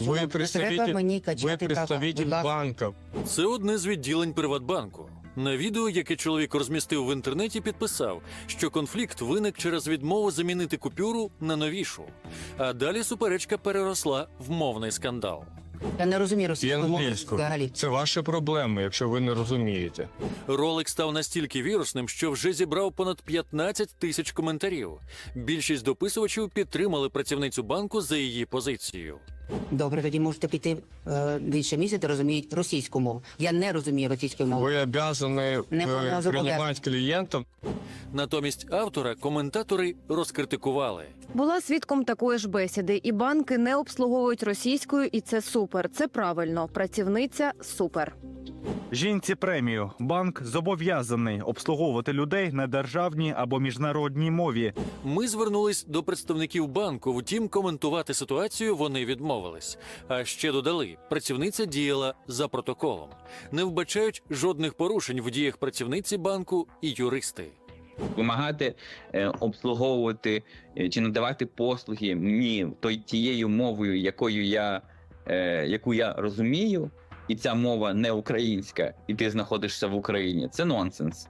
Ви представитель, мені ви представитель банка. Це одне з відділень Приватбанку. На відео, яке чоловік розмістив в інтернеті, підписав, що конфлікт виник через відмову замінити купюру на новішу. А далі суперечка переросла в мовний скандал. Я не розумію І російську взагалі. Це ваші проблеми, якщо ви не розумієте. Ролик став настільки вірусним, що вже зібрав понад 15 тисяч коментарів. Більшість дописувачів підтримали працівницю банку за її позицію. Добре, тоді можете піти е, більше місяця, розуміють російську мову. Я не розумію російської мови. Ви обязані Не е, клієнтів. Натомість автора коментатори розкритикували. Була свідком такої ж бесіди, і банки не обслуговують російською, і це супер. Це правильно. Працівниця супер. Жінці премію. Банк зобов'язаний обслуговувати людей на державній або міжнародній мові. Ми звернулись до представників банку, втім, коментувати ситуацію вони відмовились. А ще додали, працівниця діяла за протоколом. Не вбачають жодних порушень в діях працівниці банку і юристи. Вимагати е, обслуговувати е, чи надавати послуги мені той тією мовою, якою я, е, яку я розумію, і ця мова не українська, і ти знаходишся в Україні. Це нонсенс.